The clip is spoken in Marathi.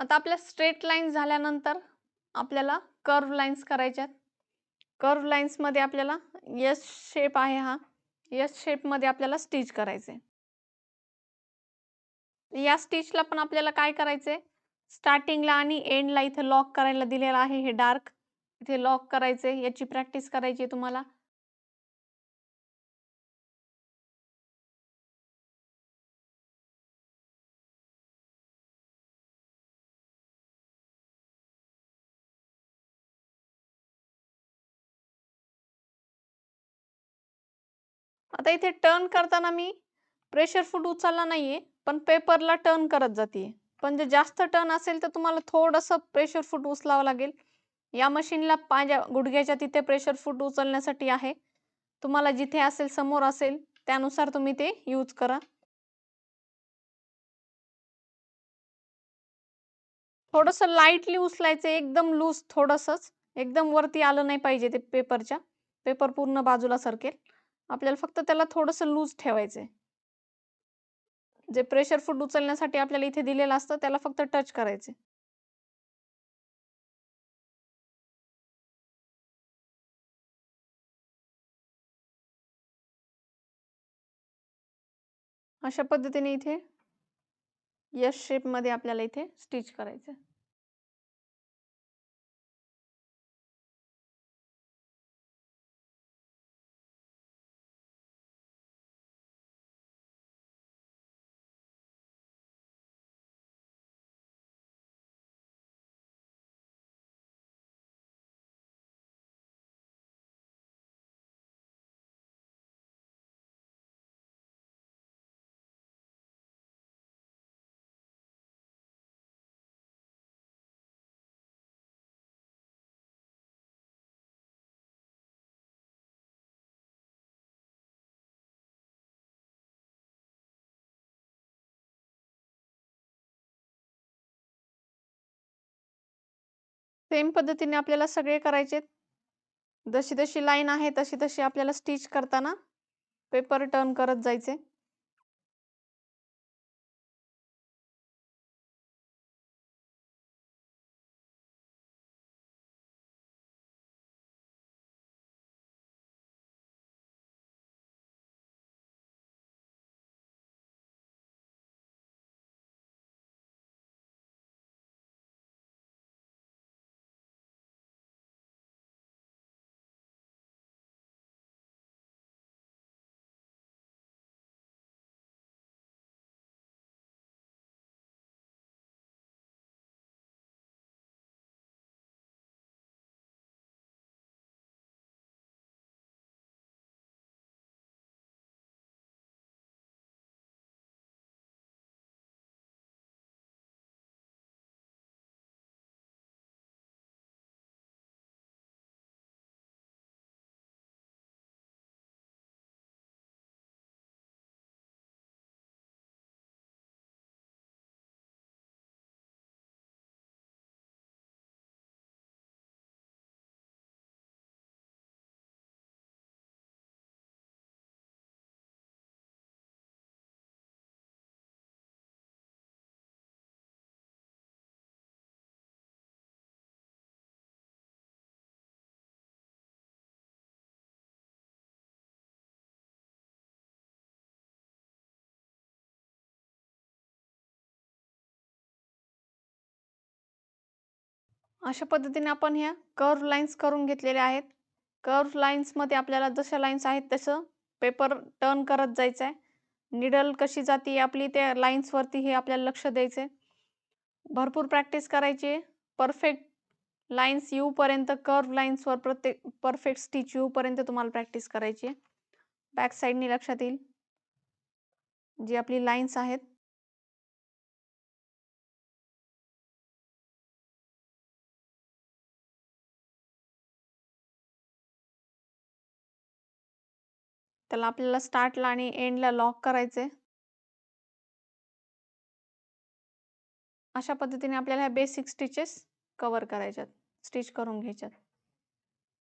आता आपल्या स्ट्रेट लाईन्स झाल्यानंतर आपल्याला कर्व लाईन्स करायच्यात कर्व लाईन्समध्ये आपल्याला यस शेप आहे हा. यस शेपमध्ये आपल्याला स्टिच करायचे या स्टिचला पण आपल्याला काय करायचंय स्टार्टिंगला आणि एंडला इथे लॉक करायला दिलेला आहे हे डार्क इथे लॉक करायचे याची प्रॅक्टिस करायची तुम्हाला. आता इथे टर्न करताना मी प्रेशर फूट उचलला नाहीये पण पेपरला टर्न करत जाते. पण जर जास्त टर्न असेल तर तुम्हाला थोडंसं प्रेशर फूट उचलावं लागेल. या मशीनला माझ्या गुडघ्याच्या तिथे प्रेशर फूट उचलण्यासाठी आहे. तुम्हाला जिथे असेल समोर असेल त्यानुसार तुम्ही ते यूज करा. थोडंसं लाईटली उचलायचं एकदम लूज थोडंसंच. एकदम वरती आलं नाही पाहिजे ते पेपरच्या पेपर पूर्ण बाजूला सरकेल. आपल्याला फक्त त्याला थोडंसं लूज ठेवायचं जे प्रेशर फूड उचलण्यासाठी आपल्याला इथे दिलेलं असतं त्याला फक्त टच करायचे अशा पद्धतीने इथे यश शेपमध्ये आपल्याला इथे स्टिच करायचं सेम पद्धतीने आपल्याला सगळे करायचे जशी जशी लाईन आहे तशी तशी आपल्याला स्टिच करताना पेपर टर्न करत जायचे. अशा पद्धतीने आपण ह्या कर्व लाईन्स करून घेतलेल्या आहेत. कर्व लाईन्समध्ये आपल्याला जशा लाईन्स आहेत तसं पेपर टर्न करत जायचं आहे निडल कशी जाते आपली त्या लाईन्सवरती हे आपल्याला लक्ष द्यायचं आहे भरपूर प्रॅक्टिस करायची परफेक्ट लाईन्स येऊपर्यंत कर्व लाईन्सवर प्रत्येक परफेक्ट स्टिच येऊपर्यंत तुम्हाला प्रॅक्टिस करायची आहे. बॅक साईडनी लक्षात येईल. जी आपली लाईन्स आहेत त्याला आपल्याला स्टार्टला आणि एंडला लॉक करायचे अशा पद्धतीने आपल्याला ह्या बेसिक स्टिचेस कवर करायच्यात स्टिच करून घ्यायच्यात.